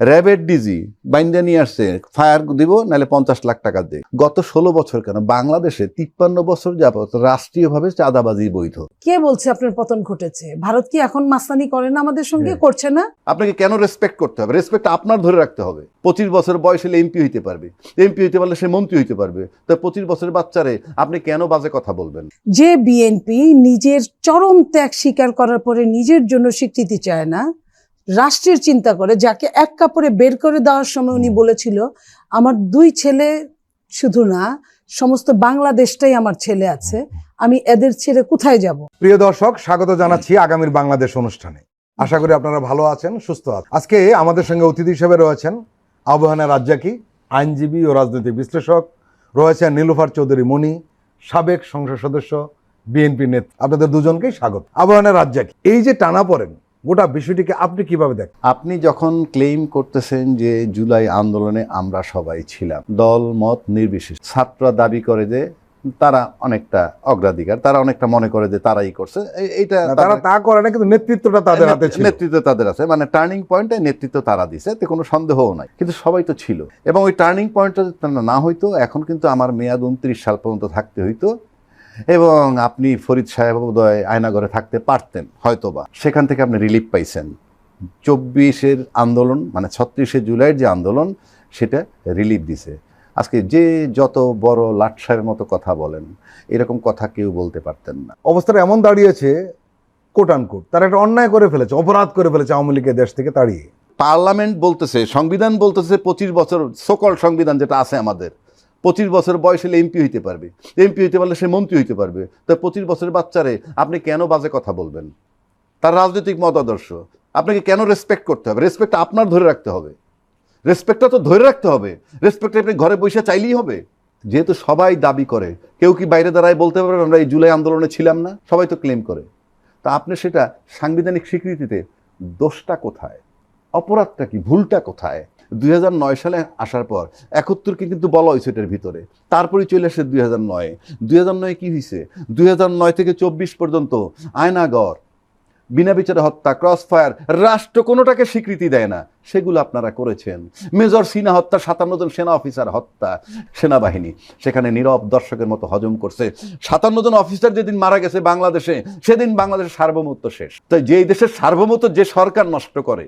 র্যাবের ডিজি বাইন্দা নিয়ে আসছে ফায়ার দিব নাহলে পঞ্চাশ লাখ টাকা দে। গত ষোলো বছর কেন? বাংলাদেশে তিপ্পান্ন বছর যাবত রাষ্ট্রীয়ভাবে চাঁদাবাজি বৈধ। কে বলছে আপনার পতন ঘটেছে? ভারত কি এখন মাস্তানি করে না আমাদের সঙ্গে? হ্যাঁ। করছে না? আপনাকে কেন রেসপেক্ট করতে হবে? রেসপেক্ট আপনার ধরে রাখতে হবে। পঁচিশ বছর বয়স হলে এমপি হইতে পারবে। এমপি হইতে পারলে সে মন্ত্রী হইতে পারবে। তো পঁচিশ বছরের বাচ্চারে আপনি কেন বাজে কথা বলবেন? যে বিএনপি নিজের চরম ত্যাগ স্বীকার করার পরে নিজের জন্য স্বীকৃতি চায় না রাষ্ট্রের চিন্তা করে, যাকে এক কাপড়ে বের করে দেওয়ার সময় উনি বলেছিল, আমার দুই ছেলে শুধু না, সমস্ত বাংলাদেশটাই আমার ছেলে আছে, আমি এদের ছেড়ে কোথায় যাব? প্রিয় দর্শক, স্বাগত জানাচ্ছি আগামীর বাংলাদেশ অনুষ্ঠানে। আশা করি আপনারা ভালো আছেন, সুস্থ আছেন। আজকে আমাদের সঙ্গে অতিথি হিসেবে রয়েছেন আবহানা রাজ্জাকি, আইনজীবী ও রাজনৈতিক বিশ্লেষক, রয়েছেন নীলুফার চৌধুরী মণি, সাবেক সংসদ সদস্য, বিএনপি নেতা। আপনাদের দুজনকেই স্বাগত। আবহানা রাজ্জাকি, এই যে টানা পড়েন গোটা বিষয়টিকে আপনি কীভাবে দেখেন? আপনি যখন ক্লেম করতেছেন যে জুলাই আন্দোলনে আমরা সবাই ছিলাম দল মত নির্বিশেষ ছাত্ররা দাবি করে যে তারা অনেকটা অগ্রাধিকার তারা অনেকটা মনে করে যে তারাই করছে এইটা তারা তা করে না কিন্তু নেতৃত্বটা তাদের হাতে ছিল। নেতৃত্ব তাদের আছে মানে টার্নিং পয়েন্টে নেতৃত্ব তারা দিছে এতে কোনো সন্দেহও নাই কিন্তু সবাই তো ছিল। এবং ওই টার্নিং পয়েন্টটা না হইতো এখন কিন্তু আমার মেয়াদ উনত্রিশ সাল পর্যন্ত থাকতে হইতো এবং আপনি ফরিদ সাহেব উদয় আয়নাগরে থাকতে পারতেন হয়তোবা। সেখান থেকে আপনি রিলিফ পাইছেন। চব্বিশের আন্দোলন মানে ছত্রিশে জুলাইয়ের যে আন্দোলন সেটা রিলিফ দিছে। আজকে যে যত বড় লাটসাহের মতো কথা বলেন এরকম কথা কেউ বলতে পারতেন না। অবস্থাটা এমন দাঁড়িয়েছে কোট আনকোট তারা একটা অন্যায় করে ফেলেছে অপরাধ করে ফেলেছে আওয়ামী লীগের দেশ থেকে তাড়িয়ে। পার্লামেন্ট বলতেছে সংবিধান বলতেছে পঁচিশ বছর সকল সংবিধান যেটা আছে আমাদের পঁচিশ বছর বয়স হলে এমপি হইতে পারবে। এমপি হইতে পারলে সে মন্ত্রী হইতে পারবে। তো পঁচিশ বছরের বাচ্চারে আপনি কেন বাজে কথা বলবেন? তার রাজনৈতিক মতাদর্শ আপনাকে কেন রেসপেক্ট করতে হবে? রেসপেক্ট আপনার ধরে রাখতে হবে। রেসপেক্টটা তো ধরে রাখতে হবে। রেসপেক্ট আপনি ঘরে বসে চাইলেই হবে। যেহেতু সবাই দাবি করে, কেউ কি বাইরে দাঁড়ায় বলতে পারবেন আমরা এই জুলাই আন্দোলনে ছিলাম না? সবাই তো ক্লেম করে। তা আপনি সেটা সাংবিধানিক স্বীকৃতিতে দোষটা কোথায়? অপরাধটা কি? ভুলটা কোথায়? দুই হাজার নয় সালে আসার পর একাত্তরকে কিন্তু বলা হয়েছে এটার ভিতরে। তারপরে চলে আসে দুই হাজার নয়। দুই হাজার নয় কি হয়েছে দুই হাজার নয় থেকে চব্বিশ পর্যন্ত আয়নাগর, বিনা বিচারে হত্যা ক্রস ফায়ার রাষ্ট্র কোনোটাকে স্বীকৃতি দেয় না। সেগুলো আপনারা করেছেন। মেজর সিনা হত্যা, সাতান্ন জন সেনা অফিসার হত্যা, সেনাবাহিনী। সেখানে নীরব দর্শকের মতো হজম করছে। সাতান্ন জন অফিসার যেদিন মারা গেছে বাংলাদেশে, সেদিন বাংলাদেশের সার্বভৌমত্ব শেষ। তাই যেই দেশের সার্বভৌমত্ব যে সরকার নষ্ট করে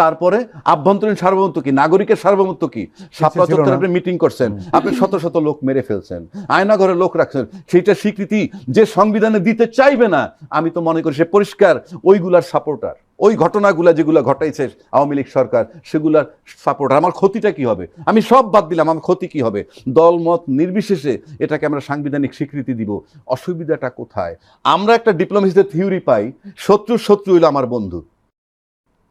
তারপরে আভ্যন্তরীণ সার্বভৌমত্ব কি? নাগরিকের সার্বভৌমত্ব কি? সাপলা চত্বরে আপনি মিটিং করছেন। আপনি শত শত লোক মেরে ফেলছেন। আয়না ঘরে লোক রাখছেন। সেইটা স্বীকৃতি যে সংবিধানে দিতে চাইবে না আমি তো মনে করি সে পরিষ্কার। ওইগুলার সাপোর্টার ওই ঘটনাগুলা যেগুলা ঘটাইছে আওয়ামী লীগ সরকার সেগুলার সাপোর্টার আমার ক্ষতিটা কি হবে? আমি সব বাদ দিলাম আমার ক্ষতি কি হবে? দল মত নির্বিশেষে এটাকে আমরা সাংবিধানিক স্বীকৃতি দিব। অসুবিধাটা কোথায়? আমরা একটা ডিপ্লোমেসিতে থিওরি পাই শত্রু শত্রু হইল আমার বন্ধু।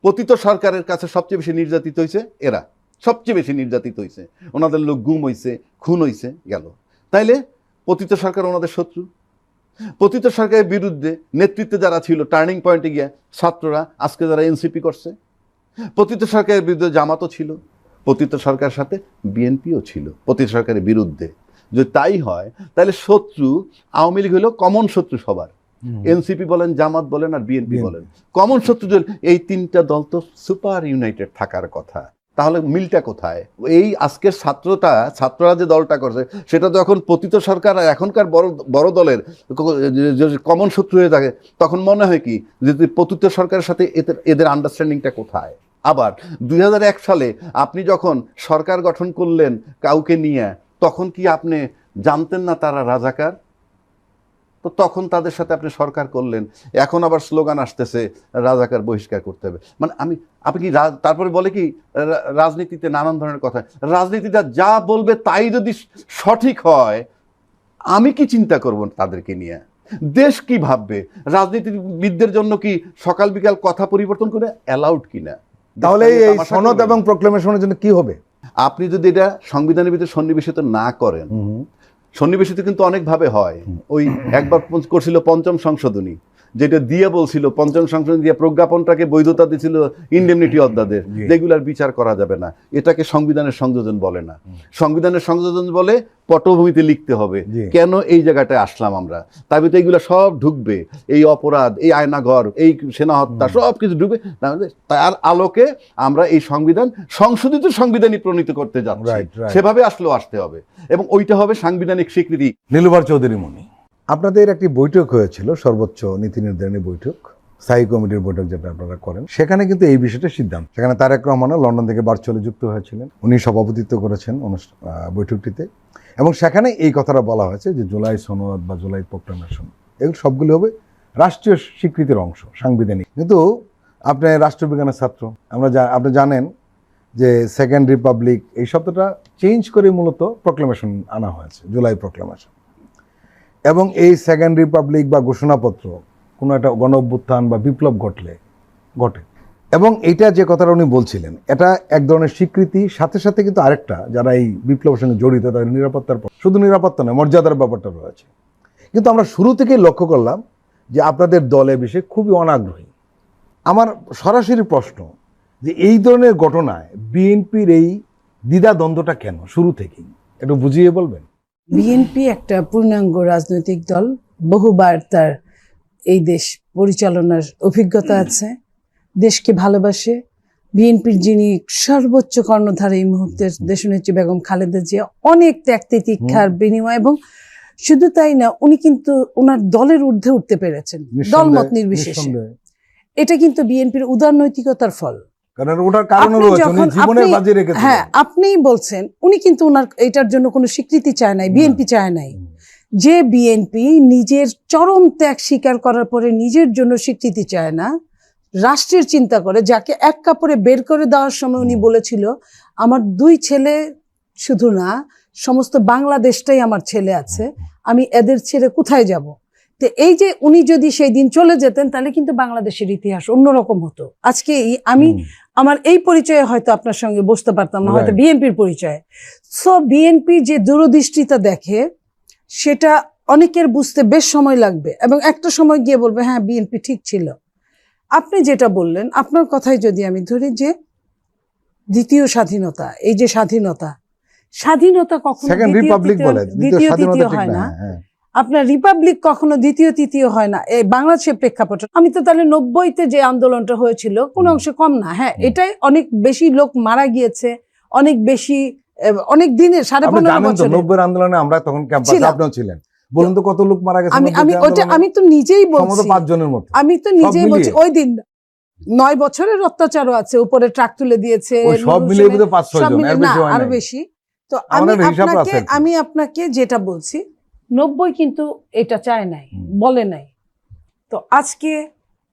পতিত সরকারের কাছে সবচেয়ে বেশি নির্যাতিত হয়েছে এরা। সবচেয়ে বেশি নির্যাতিত হয়েছে ওনাদের লোক গুম হয়েছে খুন হয়েছে গেল। তাইলে পতিত সরকার ওনাদের শত্রু। পতিত সরকারের বিরুদ্ধে নেতৃত্বে যারা ছিল টার্নিং পয়েন্টে গিয়ে ছাত্ররা, আজকে যারা এনসিপি করছে, পতিত সরকারের বিরুদ্ধে জামাতও ছিল, পতিত সরকারের সাথে বিএনপিও ছিল, পতিত সরকারের বিরুদ্ধে। যদি তাই হয় তাহলে শত্রু আওয়ামী লীগ হলো কমন শত্রু সবার। এনসিপি বলেন জামাত বলেন আর বিএনপি বলেন। কমন শত্রু দল এই তিনটা দল তো সুপার ইউনাইটেড থাকার কথা। তাহলে মিলটা কোথায়? এই আজকের ছাত্রটা ছাত্ররা যে দলটা করছে সেটা তো এখন পতিত সরকার আর এখনকার বড় বড় দলের কমন শত্রু হয়ে থাকে তখন মনে হয় কি যে পতিত সরকারের সাথে এদের এদের আন্ডারস্ট্যান্ডিংটা কোথায়? আবার দুই হাজার এক সালে আপনি যখন সরকার গঠন করলেন কাউকে নিয়ে তখন কি আপনি জানতেন না তারা রাজাকার? তো তখন তাদের সাথে আপনি সরকার করলেন। এখন আবার স্লোগান আসতেছে রাজাকার বহিষ্কার করতে হবে। মানে আমি আপনি কি তারপরে বলে কি রাজনীতিতে নানান ধরনের কথা। রাজনীতিটা যা বলবে তাই যদি সঠিক হয় আমি কি চিন্তা করব তাদেরকে নিয়ে? দেশ কি ভাববে? রাজনীতিবিদদের জন্য কি সকাল বিকাল কথা পরিবর্তন করে অ্যালাউড কিনা? তাহলে এই সনদ। এবং প্রোক্লেমেশনের জন্য কি হবে? আপনি যদি এটা সংবিধানের ভিতরে সন্নিবেশিত না করেন সন্নিবেশিত কিন্তু অনেকভাবে হয়। ওই একবার করছিল পঞ্চম সংশোধনী। যেটা দিয়ে বলছিল পঞ্চম সংশোধন দিয়ে প্রজ্ঞাপনটাকে বৈধতা দিয়েছিল ইন্ডেমনিটি অধ্যাদের জি। যেগুলার বিচার করা যাবে না। এটাকে সংবিধানের সংযোজন বলে না। সংবিধানের সংযোজন বলে পটভূমিতে লিখতে হবে কেন এই জায়গাটায় আসলাম আমরা? তার ভিতরে এইগুলো সব ঢুকবে। এই অপরাধ এই আয়নাঘর এই সেনা হত্যা সব কিছু ঢুকবে। তার আলোকে আমরা এই সংবিধান সংশোধিত সংবিধানই প্রণীত করতে যাচ্ছি. সেভাবে আসলেও আসতে হবে। এবং ওইটা হবে সাংবিধানিক স্বীকৃতি। নীলুবার চৌধুরী মণি আপনাদের একটি বৈঠক হয়েছিল, সর্বোচ্চ নীতি নির্ধারণী বৈঠক, স্থায়ী কমিটির বৈঠক যেটা আপনারা করেন। সেখানে কিন্তু এই বিষয়টা সিদ্ধান্ত। সেখানে তারেক রহমানও লন্ডন থেকে ভার্চুয়ালি যুক্ত হয়েছিলেন। উনি সভাপতিত্ব করেছেন অনুষ্ঠান বৈঠকটিতে। এবং সেখানে এই কথাটা বলা হয়েছে যে জুলাই সনদ বা জুলাই প্রোক্লামেশন, এগুলো সবগুলো হবে রাষ্ট্রীয় স্বীকৃতির অংশ, সাংবিধানিক। কিন্তু আপনি রাষ্ট্রবিজ্ঞানের ছাত্র, আমরা আপনি জানেন যে সেকেন্ড রিপাবলিক, এই শব্দটা চেঞ্জ করে মূলত প্রোক্লামেশন আনা হয়েছে, জুলাই প্রোক্লামেশন। এবং এই সেকেন্ড রিপাবলিক বা ঘোষণাপত্র, কোনো একটা গণ অভ্যুত্থান বা বিপ্লব ঘটলে, ঘটে। এবং এইটা যে কথাটা উনি বলছিলেন, এটা এক ধরনের স্বীকৃতি, সাথে সাথে কিন্তু আরেকটা, যারা এই বিপ্লবের সঙ্গে জড়িত, তাদের নিরাপত্তার শুধু নিরাপত্তা নয়, মর্যাদার ব্যাপারটা রয়েছে। কিন্তু আমরা শুরু থেকেই লক্ষ্য করলাম যে আপনাদের দলে বিষয়ে খুবই অনাগ্রহী। আমার সরাসরি প্রশ্ন যে এই ধরনের ঘটনায় বিএনপির এই দ্বিধাদ্বন্দ্বটা কেন, শুরু থেকেই? একটু বুঝিয়ে বলবেন? বিএনপি একটা পূর্ণাঙ্গ রাজনৈতিক দল বহুবার তার এই দেশ পরিচালনার অভিজ্ঞতা আছে দেশকে ভালোবাসে। বিএনপির যিনি সর্বোচ্চ কর্ণধার এই মুহূর্তের দেশনেত্রী বেগম খালেদা জিয়া অনেক ত্যাগ তিতিক্ষার বিনিময় এবং শুধু তাই না উনি কিন্তু ওনার দলের ঊর্ধ্বে উঠতে পেরেছেন দলমত নির্বিশেষে। এটা কিন্তু বিএনপির উদারনৈতিকতার ফল। কারণ ওটার রয়েছে উনি জীবনের বাজি রেখেছেন হ্যাঁ আপনিই বলছেন উনি কিন্তু ওনার এটার জন্য কোনো স্বীকৃতি চায় নাই বিএনপি চায় নাই। যে বিএনপি নিজের চরম ত্যাগ স্বীকার করার পরে নিজের জন্য স্বীকৃতি চায় না রাষ্ট্রের চিন্তা করে যাকে এক কাপড়ে বের করে দেওয়ার সময় উনি বলেছিল আমার দুই ছেলে শুধু না সমস্ত বাংলাদেশটাই আমার ছেলে আছে আমি এদের ছেড়ে কোথায় যাব? তো এই যে উনি যদি সেই দিন চলে যেতেন তাহলে কিন্তু বাংলাদেশের ইতিহাস অন্যরকম হতো। আজকে আমি। আমার এই পরিচয়ে হয়তো আপনার সঙ্গে বসতে পারতাম না হয়তো বিএনপির পরিচয়ে। সো বিএনপি যে দূরদৃষ্টিতা দেখে সেটা অনেকের বুঝতে বেশ সময় লাগবে এবং একটা সময় গিয়ে বলবে হ্যাঁ বিএনপি ঠিক ছিল। আপনি যেটা বললেন আপনার কথাই যদি আমি ধরি যে দ্বিতীয় স্বাধীনতা এই যে স্বাধীনতা স্বাধীনতা কখনো দ্বিতীয়, হয় না না। হ্যাঁ। আপনার রিপাবলিক কখনো দ্বিতীয় তৃতীয় হয় না। এই বাংলাদেশের প্রেক্ষাপট। আমি তো তাহলে নব্বইতে যে আন্দোলনটা হয়েছিল কোন অংশে কম না। হ্যাঁ এটাই অনেক বেশি লোক মারা গিয়েছে অনেক বেশি অনেক দিনের সাড়ে পনেরো নব্বই আন্দোলনে আমরা তখন ক্যাম্পাসে আপনিও ছিলেন। বলুন তো কত লোক মারা গেছে আমি আমি ওটা আমি তো নিজেই বলছি। পাঁচ জনের মতো। আমি তো নিজেই বলছি ওই দিন নয় বছরের অত্যাচারও আছে উপরে ট্রাক তুলে দিয়েছে সব মিলিয়ে পাঁচ ছয় জন আরও বেশি। তো আমি আপনাকে। আমি আপনাকে যেটা বলছি নব্বই কিন্তু এটা চায় নাই বলে নাই। তো আজকে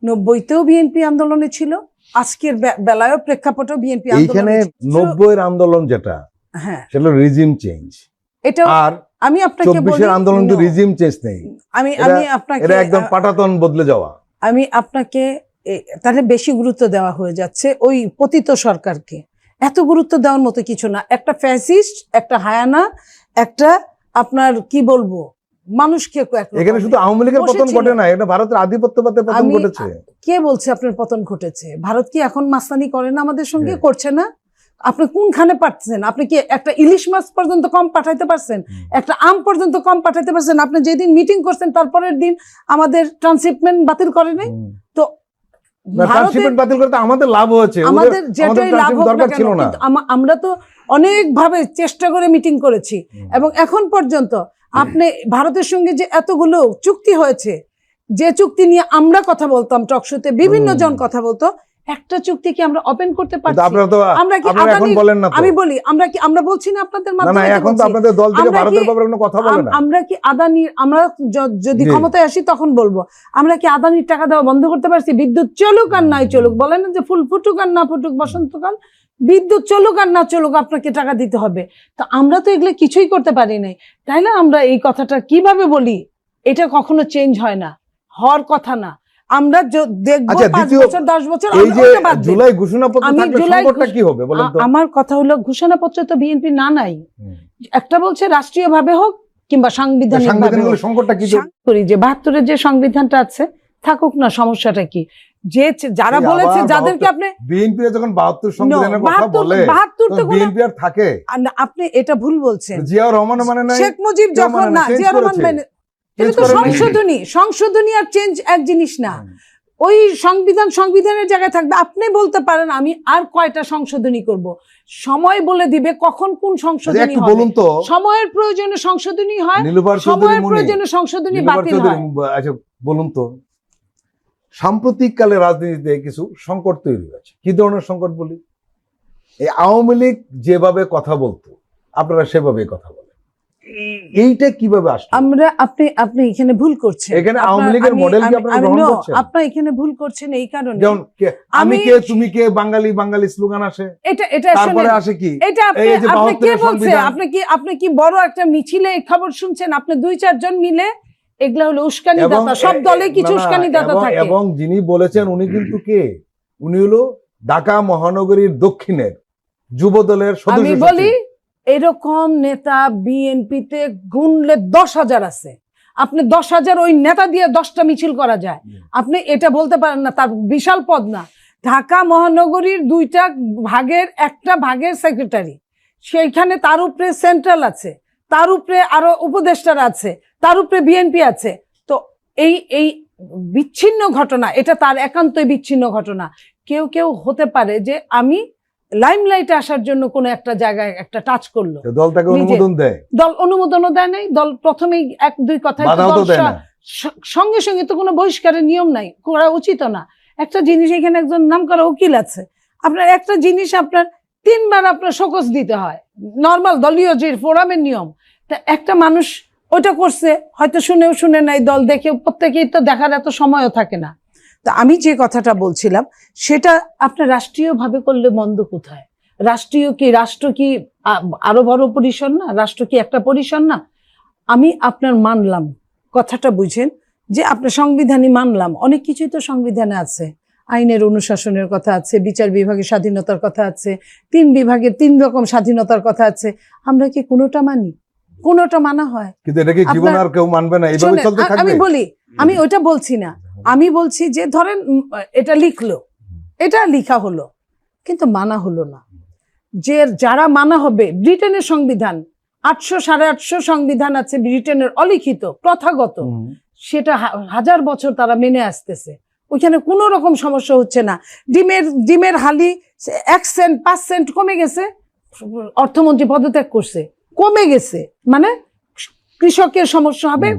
নব্বইতেও বিএনপি আন্দোলনে ছিল আজকের বেলায়ও প্রেক্ষাপটেও বিএনপি এইখানে নব্বইয়ের আন্দোলন যেটা হ্যাঁ। সেটা রিজিম চেঞ্জ এটাও আর আমি আপনাকে বলি আন্দোলন no, রিজিম চেঞ্জ নেই। আমি আমি আপনাকে এটা একদম পাটাতন বদলে যাওয়া। আমি আপনাকে তাহলে বেশি গুরুত্ব দেওয়া হয়ে যাচ্ছে ওই পতিত সরকারকে। এত গুরুত্ব দেওয়ার মতো কিছু না। একটা ফ্যাসিস্ট একটা হায়ানা একটা আপনার কি বলব? মানুষকে এখানে শুধু আওয়ামী লীগের পতন ঘটে না এটা ভারতের আধিপত্যবাদের পতন ঘটেছে। কে বলছে আপনার পতন ঘটেছে? ভারত কি এখন মাস্তানি করে না আমাদের সঙ্গে। করছে না? আপনি কোনখানে পাচ্ছেন আপনি কি একটা ইলিশ মাছ পর্যন্ত কম পাঠাইতে পারছেন? একটা আম পর্যন্ত কম পাঠাইতে পারছেন? আপনি যেদিন মিটিং করছেন তারপরের দিন আমাদের ট্রান্সশিপমেন্ট বাতিল করে নাই তো ট্রান্সশিপমেন্ট বাতিল করতে আমাদের লাভ হয়েছে। আমাদের আমাদের যেটাই লাভ হোক দরকার ছিল না। আমরা তো অনেক ভাবে চেষ্টা করে মিটিং করেছি। এবং এখন পর্যন্ত আপনি ভারতের সঙ্গে যে এতগুলো চুক্তি হয়েছে যে চুক্তি নিয়ে আমরা কথা বলতাম টকশোতে বিভিন্ন জন কথা বলতো একটা চুক্তি কি আমরা ওপেন করতে পারছি? আপনারা তো আমরা কি এখন বলেন না আমি বলি আমরা কি আমরা বলছি না আপনাদের না মাধ্যমে এখন তো আপনাদের দল থেকে আমরা ভারতের কি- ব্যাপারে কোনো কথা বলে না। আমরা কি আদানির আমরা যদি ক্ষমতায় আসি তখন বলব। আমরা কি আদানির টাকা দেওয়া বন্ধ করতে পারছি? বিদ্যুৎ চলুক আর নাই চলুক বলেন না যে ফুল ফুটুক আর না ফুটুক বসন্তকাল। বিদ্যুৎ চলুক আর না চলুক আপনাকে টাকা দিতে হবে। তো আমরা তো এগুলো কিছুই করতে পারি নাই। তাই না? আমরা এই কথাটা কীভাবে বলি? এটা কখনো চেঞ্জ হয় না। হওয়ার কথা না। আমরা য- আচ্ছা, পাঁচ বছর দশ বছর এই যে ওটা বাদ দিই। জুলাই ঘোষণাপত্র থাকলে সংকটটা কি হবে বলেন তো? আমার কথা হলো ঘোষণাপত্র তো বিএনপি না নাই। একটা বলছে রাষ্ট্রীয় ভাবে হোক কিংবা সাংবিধানিক। সংকটটা কি করি যে বাহাত্তরের যে সংবিধানটা আছে থাকুক না সমস্যাটা কি। যে যারা বলেছে যাদেরকে আপনি বিএনপি যখন বাহাত্তর No, সংবিধানের কথা বলে তো বিএনপি আর থাকে। আপনি এটা ভুল বলছেন। জিয়া রহমান মানে নাই। শেখ মুজিব যখন মানে না, না জিয়া রহমান মানে এটা তো সংশোধনী সংশোধনী আর চেঞ্জ এক জিনিস না। ওই সংবিধান সংবিধানের জায়গায় থাকবে। আপনি বলতে পারেন আমি আর কয়টা সংশোধনী করব? সময় বলে দিবে কখন কোন আচ্ছা, সংশোধনী হবে। বলুন তো। সময়ের প্রয়োজনে সংশোধনী হয় সময়ের প্রয়োজনে সংশোধনী বাতিল হয়। আচ্ছা বলুন তো। সাম্প্রতিক কালে রাজনীতিতে কিছু সংকট তৈরি হয়েছে। কি ধরনের সংকট বলি? এই আওয়ামী লীগ যেভাবে কথা বলতো আপনারা সেভাবে কথা বলেন। এইটা কীভাবে আসলো? আমরা আপনি আপনি এখানে ভুল করছেন। এখানে আওয়ামী লীগের মডেল কি আপনারা গ্রহণ করছেন? এখানে ভুল করছেন এই কারণে। যেমন আমি কে তুমি কে বাঙালি বাঙালি স্লোগান আসে। এটা এটা তারপরে আসে কি? এটা আপনি আপনি কে বাহাত্তরের বলছে সংবিধান। আপনি কি আপনি কি বড় একটা মিছিলে এই খবর শুনছেন? আপনি দুই চারজন মিলে? এগুলা হলো উস্কানি দাতা সব দলে কিছু উস্কানি দাতা থাকে। এবং যিনি বলেছেন উনি কিন্তু কে? উনি হলো ঢাকা মহানগরীর দক্ষিণের যুব দলের সদস্য আমি বলি এরকম নেতা বিএনপিতে গুনলে দশ হাজার আছে। আপনি দশ হাজার ওই নেতা দিয়ে দশটা মিছিল করা যায়। আপনি এটা বলতে পারেন না তার বিশাল পদ না। ঢাকা মহানগরীর দুইটা ভাগের একটা ভাগের সেক্রেটারি। সেইখানে তার উপরে সেন্ট্রাল আছে তার উপরে আরও উপদেষ্টারা আছে তার উপরে বিএনপি আছে। তো এই এই বিচ্ছিন্ন ঘটনা এটা তার একান্তই বিচ্ছিন্ন ঘটনা। কেউ কেউ হতে পারে যে আমি লাইমলাইটে আসার জন্য কোনো একটা জায়গায় একটা টাচ করল। দল তাকে অনুমোদন দেয়। দল অনুমোদনও দেয় নাই দল প্রথমেই এক দুই কথায় না সঙ্গে সঙ্গে তো কোনো বহিষ্কারের নিয়ম নাই করা উচিত না। একটা জিনিস এখানে একজন নাম করা উকিল আছে। আপনার একটা জিনিস আপনার তিনবার আপনার শোকজ দিতে হয়। নর্মাল দলীয় যে ফোরামের নিয়ম তা একটা মানুষ ওটা করছে হয়তো শুনেও শুনে নাই দল দেখে প্রত্যেকেই তো দেখার এত সময়ও থাকে না। তা আমি যে কথাটা বলছিলাম সেটা আপনার রাষ্ট্রীয়ভাবে করলে মন্দ কোথায়? রাষ্ট্রীয় কি রাষ্ট্র কি আরও বড় পরিসর না? রাষ্ট্র কি একটা পরিসর না? আমি আপনার মানলাম কথাটা বুঝেন যে আপনার সংবিধানই মানলাম। অনেক কিছুই তো সংবিধানে আছে। আইনের অনুশাসনের কথা আছে বিচার বিভাগের স্বাধীনতার কথা আছে তিন বিভাগের তিন রকম স্বাধীনতার কথা আছে। আমরা কি কোনোটা মানি? কোনোটা মানা হয়? কিন্তু এটা কি জীবন আর কেউ মানবে না? এইভাবে চলতে থাকবে আমি বলি আমি ওইটা বলছি না। আমি বলছি যে ধরেন এটা লিখলো। এটা লিখা হলো কিন্তু মানা হলো না। যে যারা মানা হবে ব্রিটেনের সংবিধান আটশো সাড়ে আটশো সংবিধান আছে ব্রিটেনের অলিখিত প্রথাগত। সেটা হাজার বছর তারা মেনে আসতেছে। ওইখানে কোনো রকম সমস্যা হচ্ছে না। ডিমের ডিমের হালি এক সেন্ট পাঁচ সেন্ট কমে গেছে। অর্থমন্ত্রী পদত্যাগ করছে। কমে গেছে। মানে কৃষকের সমস্যা হবে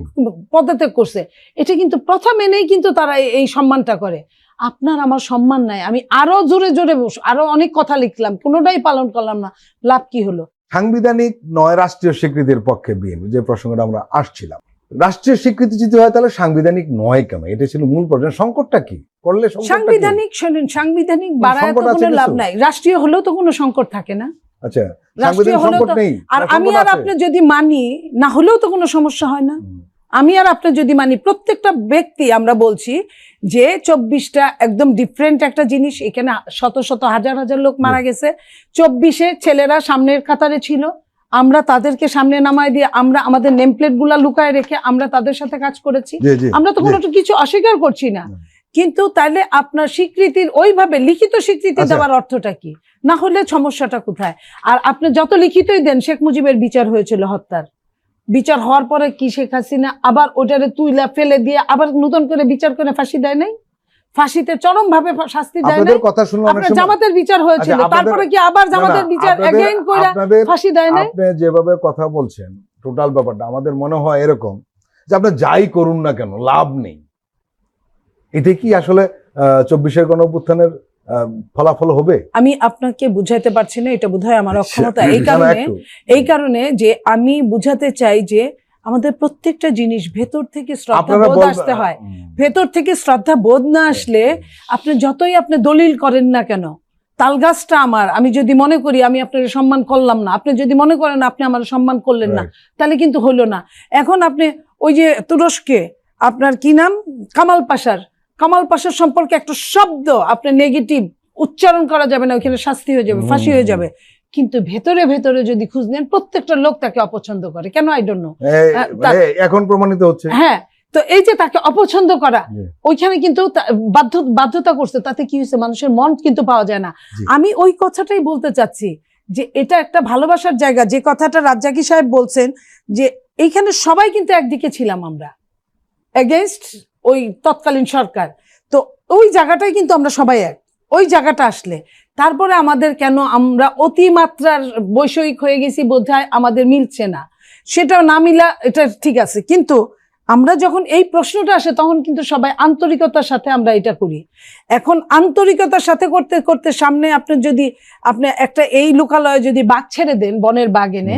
পদত্যাগ করছে। এটা কিন্তু প্রথা মেনেই কিন্তু তারা এই- সম্মানটা করে। আপনার আমার সম্মান নাই। আমি আরও জোরে জোরে বস আরও অনেক কথা লিখলাম কোনোটাই পালন করলাম না। লাভ কি হলো? সাংবিধানিক নয় রাষ্ট্রীয় স্বীকৃতির পক্ষে বিএনপি যে প্রসঙ্গটা আমরা আসছিলাম। রাষ্ট্রীয় স্বীকৃতি যদি হয় তাহলে সাংবিধানিক নয় কেন? এটা ছিল মূল প্রশ্ন। সংকটটা কি? করলে সাংবিধানিক শোনেন সাংবিধানিক বাড়ায় তো কোনো লাভ নাই। রাষ্ট্রীয় হলেও তো কোনো সংকট থাকে না। আচ্ছা সাংবিধানিক সংকট নেই আর আমি আর আপনি যদি মানি না হলেও তো কোনো সমস্যা হয় না। আমি আর আপনি যদি মানি প্রত্যেকটা ব্যক্তি আমরা বলছি যে চব্বিশটা একদম ডিফারেন্ট একটা জিনিস এখানে শত শত হাজার হাজার লোক মারা গেছে। চব্বিশে ছেলেরা সামনের কাতারে ছিল। আমরা তাদেরকে সামনে নামায় দিয়ে আমরা আমাদের নেমপ্লেটগুলা লুকায় রেখে আমরা তাদের সাথে কাজ করেছি। আমরা তো। কোনো কিছু অস্বীকার করছি না। কিন্তু তাহলে আপনার স্বীকৃতির ওইভাবে লিখিত স্বীকৃতি আচ্ছা। দেওয়ার অর্থটা কি? না হলে সমস্যাটা কোথায়? আর আপনি যত লিখিতই দেন শেখ মুজিবের বিচার হয়েছিল হত্যার। বিচার হওয়ার পরে কি শেখ হাসিনা আবার ওটারে তুইলা ফেলে দিয়ে আবার নতুন করে বিচার করে ফাঁসি দেয় নাই? ফাঁসিতে চরম ভাবে শাস্তি দেয় নাই? কথা শুনলে অনেক আপনার জামাতের বিচার হয়েছিল। তারপরে কি আবার না, না, জামাতের বিচার এগেইন করে ফাঁসি দেয় নাই? আপনি যেভাবে কথা বলছেন টোটাল ব্যাপারটা আমাদের মনে হয় এরকম যে আপনি যাই করুন না কেন লাভ নেই। এটা কি আসলে চব্বিশের গণ অভ্যুত্থানের ফলাফল হবে? আমি আপনাকে বুঝাইতে পারছি না এটা বোধহয় আমার অক্ষমতা। এই কারণে এই কারণে যে আমি বুঝাতে চাই যে আমাদের প্রত্যেকটা জিনিস ভেতর থেকে শ্রদ্ধা বোধ আসতে হয়। ভেতর থেকে শ্রদ্ধা বোধ না আসলে আপনি যতই আপনি দলিল করেন না কেন তালগাছটা আমার। আমি যদি মনে করি আমি আপনার সম্মান করলাম না আপনি যদি মনে করেন আপনি আমার সম্মান করলেন না তাহলে কিন্তু হলো না। এখন আপনি ওই যে তুরস্কে আপনার কি নাম? কামাল পাশার। কামাল পাশার সম্পর্কে একটা শব্দ আপনি নেগেটিভ উচ্চারণ করা যাবে না ওইখানে শাস্তি হয়ে যাবে ফাঁসি হয়ে যাবে। কিন্তু ভেতরে ভেতরে যদি খুঁজ নেন প্রত্যেকটা লোক তাকে অপছন্দ করে। কেন? আই ডোন্ট নো এখন প্রমাণিত হচ্ছে। হ্যাঁ তো এই যে তাকে অপছন্দ করা ওইখানে কিন্তু বাধ্য বাধ্যতা করছে তাতে কি হয়েছে? মানুষের মন কিন্তু পাওয়া যায় না। আমি ওই কথাটাই বলতে চাচ্ছি যে এটা একটা ভালোবাসার জায়গা। যে কথাটা রাজ্জাকি সাহেব বলছেন যে এইখানে সবাই কিন্তু একদিকে ছিলাম আমরা। এগেনস্ট ওই তৎকালীন সরকার। তো ওই জায়গাটাই কিন্তু আমরা সবাই এক। ওই জায়গাটা আসলে। তারপরে আমাদের কেন আমরা অতিমাত্রার বৈষয়িক হয়ে গেছি বোধহয় আমাদের মিলছে না। সেটাও না মিলা এটা ঠিক আছে। কিন্তু আমরা যখন এই প্রশ্নটা আসে, তখন কিন্তু সবাই আন্তরিকতার সাথে আমরা এটা করি। এখন আন্তরিকতার সাথে করতে করতে সামনে আপনি যদি, আপনি একটা এই লোকালয়ে যদি বাঘ ছেড়ে দেন, বনের বাঘ এনে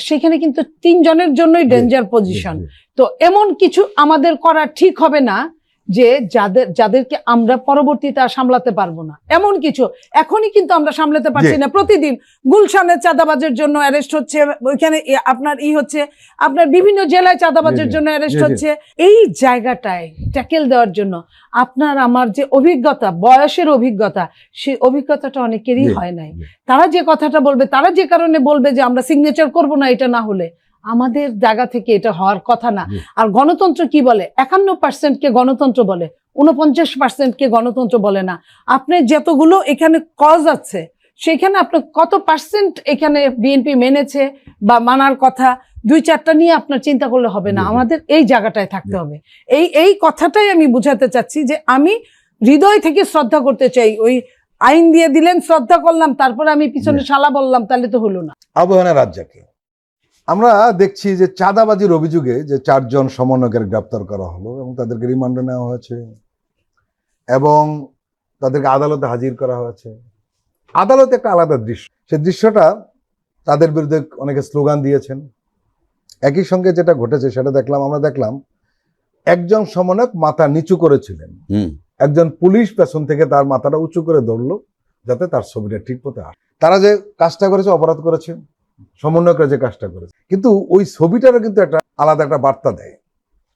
সেখানে কিন্তু তিনজনের জন্যই ডেঞ্জার পজিশন তো এমন কিছু আমাদের করা ঠিক হবে না যে যাদের যাদেরকে আমরা পরবর্তীতে আর সামলাতে পারব না। এমন কিছু এখনই কিন্তু আমরা সামলাতে পারছি না। প্রতিদিন গুলশানের চাঁদাবাজের জন্য অ্যারেস্ট হচ্ছে ওইখানে আপনার ই হচ্ছে আপনার বিভিন্ন জেলায় চাঁদাবাজের। জন্য অ্যারেস্ট। হচ্ছে। এই জায়গাটায় ট্যাকেল দেওয়ার জন্য আপনার আমার যে অভিজ্ঞতা বয়সের অভিজ্ঞতা সেই অভিজ্ঞতাটা অনেকেরই হয় নাই। তারা যে কথাটা বলবে তারা যে কারণে বলবে যে আমরা সিগনেচার করব না এটা না হলে আমাদের জায়গা থেকে এটা হওয়ার কথা না। আর গণতন্ত্র কি বলে? একান্ন পার্সেন্টকে গণতন্ত্র বলে উনপঞ্চাশ পার্সেন্টকে গণতন্ত্র বলে না। আপনি যতগুলো এখানে কজ আছে সেখানে আপনার কত পার্সেন্ট এখানে বিএনপি মেনেছে বা মানার কথা দুই চারটা নিয়ে আপনার চিন্তা করলে হবে না। আমাদের এই জায়গাটায় থাকতে হবে। এই এই কথাটাই আমি বুঝাতে চাচ্ছি যে আমি হৃদয় থেকে শ্রদ্ধা করতে চাই। ওই আইন দিয়ে দিলেন শ্রদ্ধা করলাম তারপরে আমি পিছনে শালা বললাম তাহলে তো হলো না। আবহানা রাজ্জাকে আমরা দেখছি যে চাঁদাবাজির অভিযোগে যে চারজন সমন্বয়কের গ্রেপ্তার করা হলো এবং তাদেরকে রিমান্ডে নেওয়া হয়েছে এবং তাদেরকে আদালতে হাজির করা হয়েছে। আদালতে একটা আলাদা দৃশ্য। সে দৃশ্যটা তাদের বিরুদ্ধে অনেকে স্লোগান দিয়েছেন। একই সঙ্গে যেটা ঘটেছে সেটা দেখলাম আমরা দেখলাম একজন সমন্বয়ক মাথা নিচু করেছিলেন। একজন পুলিশ পেছন থেকে তার মাথাটা উঁচু করে ধরলো যাতে তার ছবিটা ঠিক মতো আসে। তারা যে কাজটা করেছে অপরাধ করেছে সমন্বয়করা যে কাজটা করেছে। কিন্তু ওই ছবিটারও কিন্তু একটা আলাদা একটা বার্তা দেয়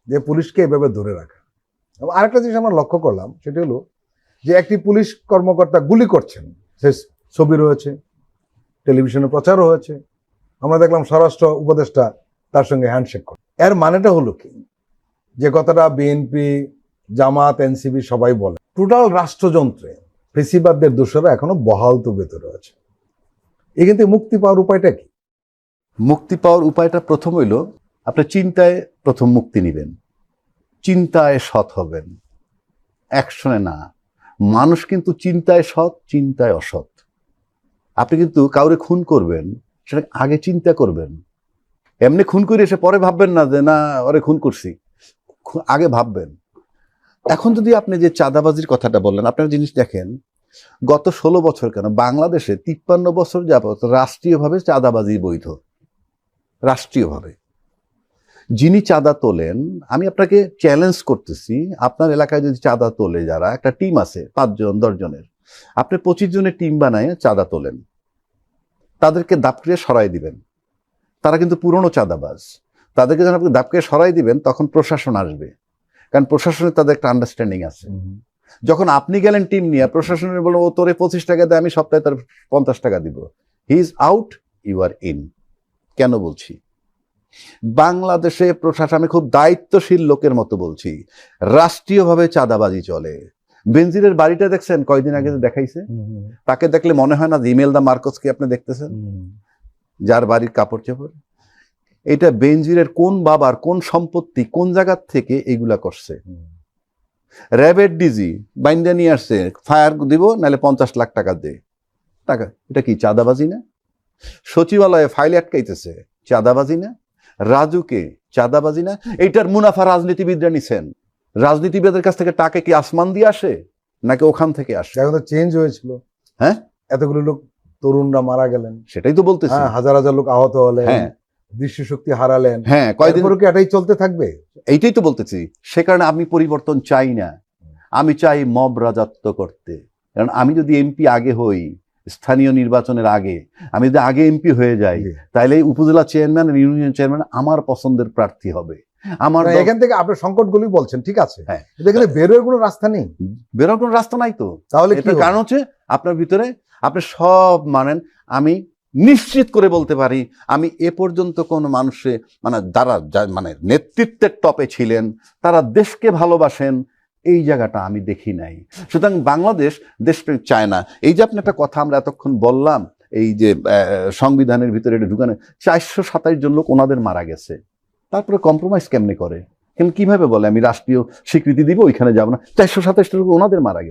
যে পুলিশকে এভাবে ধরে রাখা। এবং আরেকটা জিনিস আমরা লক্ষ্য করলাম, সেটি হলো যে একটি পুলিশ কর্মকর্তা গুলি করছেন। সে ছবি রয়েছে, টেলিভিশনে প্রচারও হয়েছে। আমরা দেখলাম স্বরাষ্ট্র উপদেষ্টা তার সঙ্গে হ্যান্ডশেক করে। এর মানেটা হলো কি? যে কথাটা বিএনপি জামাত এনসিবি সবাই বলে। টোটাল রাষ্ট্রযন্ত্রে ফেসিবাদদের দোষরা এখনও বহাল তুবেতে রয়েছে। এ কিন্তু মুক্তি পাওয়ার উপায়টা কি? মুক্তি পাওয়ার উপায়টা প্রথম হইল, আপনি চিন্তায় প্রথম মুক্তি নেবেন। চিন্তায় সৎ হবেন। অ্যাকশনে না। মানুষ কিন্তু চিন্তায় সৎ, চিন্তায় অসৎ। আপনি কিন্তু কাউরে খুন করবেন সেটা আগে চিন্তা করবেন। এমনি খুন করে এসে পরে ভাববেন না যে, না, ওরে খুন করছি। আগে ভাববেন। এখন যদি আপনি যে চাঁদাবাজির কথাটা বললেন, আপনার জিনিস দেখেন, গত ষোলো বছর কেন বাংলাদেশে তিপ্পান্ন বছর যাবত রাষ্ট্রীয়ভাবে চাঁদাবাজি বৈধ। রাষ্ট্রীয়ভাবে। যিনি চাঁদা তোলেন আমি আপনাকে চ্যালেঞ্জ করতেছি আপনার এলাকায় যদি চাঁদা তোলে যারা একটা টিম আছে পাঁচজন দশজনের আপনি পঁচিশ জনের টিম বানায় চাঁদা তোলেন। তাদেরকে দাপক্রিয়া সরাই দিবেন। তারা কিন্তু পুরনো চাঁদাবাজ। তাদেরকে যখন আপনি দাপক্রিয়া সরাই দিবেন তখন প্রশাসন আসবে। কারণ প্রশাসনের তাদের একটা আন্ডারস্ট্যান্ডিং আছে। যখন আপনি গেলেন টিম নিয়ে প্রশাসনের বলব ও তোরে পঁচিশ টাকা দেয় আমি সপ্তাহে তার পঞ্চাশ টাকা দিব। He is out you are in কেন বলছি? বাংলাদেশে প্রশাসন আমি খুব দায়িত্বশীল লোকের মতো বলছি রাষ্ট্রীয়ভাবে চাঁদাবাজি চলে। বেনজিরের বাড়িটা দেখছেন? কয়দিন আগে দেখাইছে? তাকে দেখলে মনে হয় না ইমেল দা মার্কসকে আপনি দেখতেছেন? যার বাড়ির কাপড় চোপড় এটা বেনজিরের কোন বাবার কোন সম্পত্তি কোন জায়গার থেকে এগুলা করছে? র্যাবের ডিজি বাইন্দা নিয়ে আসছে ফায়ার দিব নাহলে পঞ্চাশ লাখ টাকা দে। টাকা এটা কি চাঁদাবাজি না? সচিবালয়ে ফাইল আটকাইতেছে। চাঁদাবাজি না? রাজুকে চাঁদাবাজি না? এইটার মুনাফা রাজনীতিবিদরা নিছেন। রাজনীতিবিদের কাছ থেকে টাকা কি আসমান দিয়ে আসে? নাকি ওখান থেকে আসে? এখন তো চেঞ্জ হয়েছিল। হ্যাঁ? এতগুলো লোক তরুণরা মারা গেলেন। সেটাই তো বলতেছি। হ্যাঁ হাজার হাজার লোক আহত হলেন। হ্যাঁ। দৃষ্টিশক্তি হারালেন। হ্যাঁ কয়দিন এরপরও কি এটাই চলতে থাকবে? এইটাই তো বলতেছি। সে কারণে আমি পরিবর্তন চাই না। আমি চাই মব রাজত্ব করতে। কারণ আমি যদি এমপি আগে হই স্থানীয় নির্বাচনের আগে। আমি যদি আগে এমপি হয়ে যাই তাহলে উপজেলা চেয়ারম্যান আর ইউনিয়ন চেয়ারম্যান আমার পছন্দের প্রার্থী হবে। আমার এখান থেকে আপনার সংকটগুলি বলছেন ঠিক আছে? হ্যাঁ। এখানে বেরোয় কোনো রাস্তা নেই। বেরোর কোনো রাস্তা নাই তো। তাহলে কারণ হচ্ছে আপনার ভিতরে আপনি সব মানেন আমি নিশ্চিত করে বলতে পারি আমি এ পর্যন্ত কোনো মানুষে মানে যারা মানে নেতৃত্বের টপে ছিলেন তারা দেশকে ভালোবাসেন এই জায়গাটা আমি দেখি নাই। সুতরাং বাংলাদেশ, দেশ চায় না। এই যে আপনি একটা কথা আমরা এতক্ষণ বললাম, এই যে সংবিধানের ভিতরে এটা ঢুকানো, চারশো সাতাশ জন লোক ওনাদের মারা গেছে। তারপরে কম্প্রোমাইজ কেমনে করে? কেন কীভাবে বলে, আমি রাষ্ট্রীয় স্বীকৃতি দিব, ওইখানে যাব না। চারশো সাতাশটা লোক ওনাদের মারা গেছে।